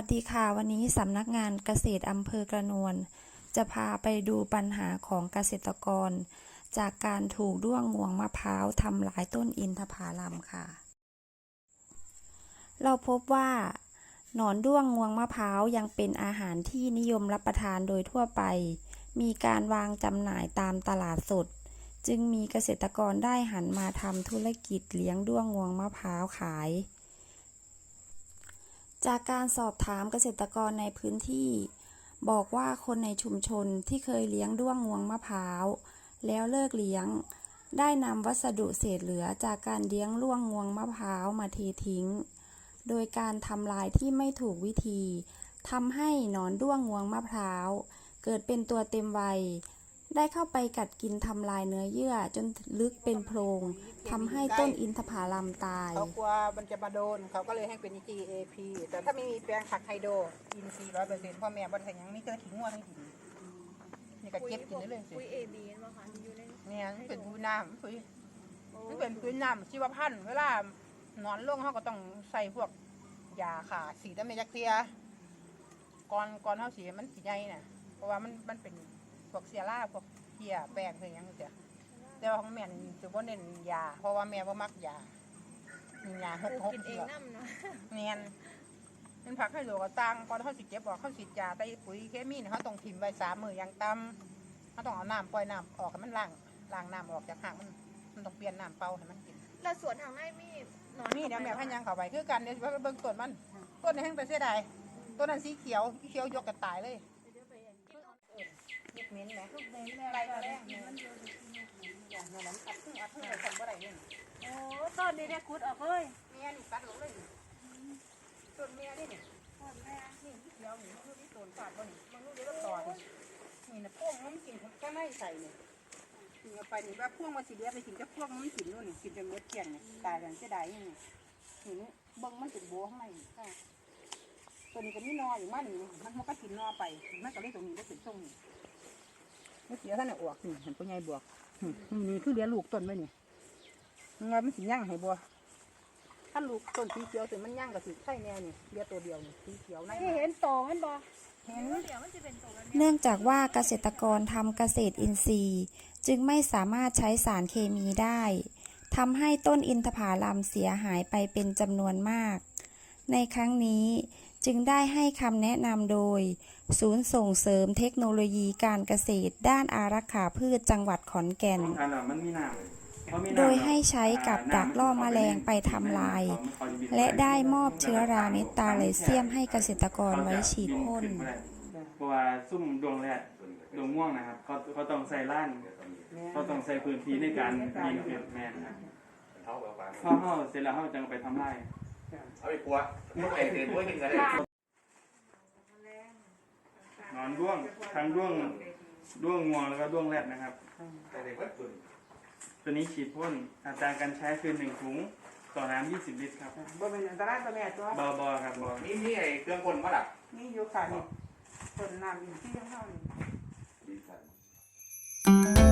วัสดีค่ะ วันนี้สำนักงานเกษตรอำเภอกระนวลจะพาไปดูปัญหาของเกษตรกร จากการถูกด้วงงวงมะพร้าวทำลายต้นอินทผลัมค่ะ เราพบว่า หนอนด้วงงวงมะพร้าวยังเป็นอาหารที่นิยมรับประทานโดยทั่วไป มีการวางจำหน่ายตามตลาดสด จึงมีเกษตรกรได้หันมาทำธุรกิจเลี้ยงด้วงงวงมะพร้าวขาย จากการสอบถามเกษตรกรในพื้นที่ บอกว่าคนในชุมชนที่เคยเลี้ยงด้วงงวงมะพร้าว แล้วเลิกเลี้ยง ได้นำวัสดุเศษเหลือจากการเลี้ยงด้วงงวงมะพร้าวมาเททิ้ง โดยการทำลายที่ไม่ถูกวิธีทำให้หนอนด้วงงวงมะพร้าว เกิดเป็นตัวเต็มวัย ได้เข้าไปกัดกินทำลายเนื้อเยื่อจนลึกเป็นโพรงทำให้ต้นอินทผลัมตาย เขากลัวมันจะมาโดน เขาก็เลยให้เป็น GAP แต่ถ้าไม่มีแปลงผักไฮโดรอินทรีย์ร้อยเปอร์เซ็นต์พ่อแม่บริษัทยังนี่ก็ทิ้งงัวทั้งถิ่นนี่ก็เก็บกินได้เลยสิปุ๋ยเอบีนป่ะคะที่อยู่ในเนี่ยมันเป็นปุ๋ยน้ำปุ๋ยมันเป็นปุ๋ยน้ำชีวพันธุ์เวลานอนลงเขาก็ต้องใส่พวกยาขาสีตะเมจักเทียก่อนก่อนเขาสีมันสีใหญ่น่ะเพราะว่ามันมันเป็น พวกเสียร่าพวกเพียแป้งเพียยังเสียแต่ว่าของแม่นี่จะว่าเน้นยา เพราะว่าแม่ว่ามักยามียาหปกลูกหกกินเองน้ำเนาะเนียนมันผักให้โหลกระตังก่อนเขาสิเก็บออกเขาสิยาใส่ปุ๋ยเคมีเนี่ยเขาต้องถิ่มไว้สามมืออย่างต่ำเขาต้องเอาน้ำปล่อยน้ำออกให้มันล้างล้างน้ำออกจากหางมันมันต้องเปลี่ยนน้ำเปล่าให้มันกินแล้วสวนทางในมีหนอนนี่เดี๋ยวแม่พันยังเข้าไปคือกันเดี๋ยวว่าเบิ่งต้นมันต้นในแห้งไปเสียดายต้นนั้นสีเขียวสีเขียวยกกันตายเลย ลูกเม้นไหมลูกเม้นอะไรก็ได้มันอย่างนั้นอัดทุ่งอัดทุ่งไปทำอะไรเนี่ยโอ้ต้นนี้ได้คุดออกเลยเมียนี่ตัดลงเลยต้นเมียนี่เนี่ยต้นี่สีเขียวนี่มันคือที่ต้นฝาดบ่นี่มันรู้เดี๋ยวต่อนี่นี่นะพวกมันกินก็ไม่ใส่เนี่ยนี่ไปนี่ว่าพวกมันสีเหลือไปกินจะพวกมันกินนู่นนี่กินจนหมดเกลี้ยงเนี่ยตายอย่างเสียดายอย่างนี้นี่นี่เบิ่งมันเป็นโบข้างในค่ะตัวนี้ก็มีนออยู่มันนี่มันมันก็กินนอไปมันก็เลยตรงนี้ก็เป็นทรงนี่ ม่เสียท่านน่ะอวกนี่เห็นปัญญาบวกนี่นี่คือเหลือลูกต้นไว้นี่งานมันสิย่างให้บัวถ้าลูกต้นสีเขียวถึงมันย่างกับสีไข่แน่นี่เหลือตัวเดียวนี่สีเขียวในที่เห็นโตมันบ่เห็นเดี๋ยวมันจะเป็นโตกันเนื่องจากว่าเกษตรกรทำเกษตรอินทรีย์ จึงไม่สามารถใช้สารเคมีได้ทำให้ต้นอินทผลัมเสียหายไปเป็นจำนวนมาก ในครั้งนี้ จึงได้ให้คำแนะนำโดย ศูนย์ส่งเสริมเทคโนโลยีการเกษตร ด้านอารักขาพืชจังหวัดขอนแก่นบางอันอะมันมีน้ำเพราะมีน้ำโดยให้ใช้กับดักล่อแมลงไปทำลาย และได้มอบเชื้อราเมตตาไลเซียมให้เกษตรกรไว้ฉีดพ่นเพราะว่าซุ่มดวงแรกดวงม่วงนะครับเขาเขาต้องใส่ล้านเขาต้องใส่พื้นที่ในการยิงเกิดแมนครับเขาแบบว่าพอเขาเสร็จแล้วเขาจะเอาไปทำลาย เอาไปกลัวพวกเองเดินด้วยกันเลยนอนด้วงทั้งด้วงด้วงงวงแล้วก็ด้วงแรดนะครับ แต่เด็กวัดตุนตัวนี้ฉีดพ่นอัตราการใช้คือหนึ่งถุงต่อน้ำ20ลิตรครับบ่เป็นอันตรายต่อแม่ตัวบอบอครับบอนี่นี่ไอ้เครื่องคนมาหลับนี่อยู่ค่ะนี่ต้นน้ำอินทรีย์ของเขานี่ดีสัน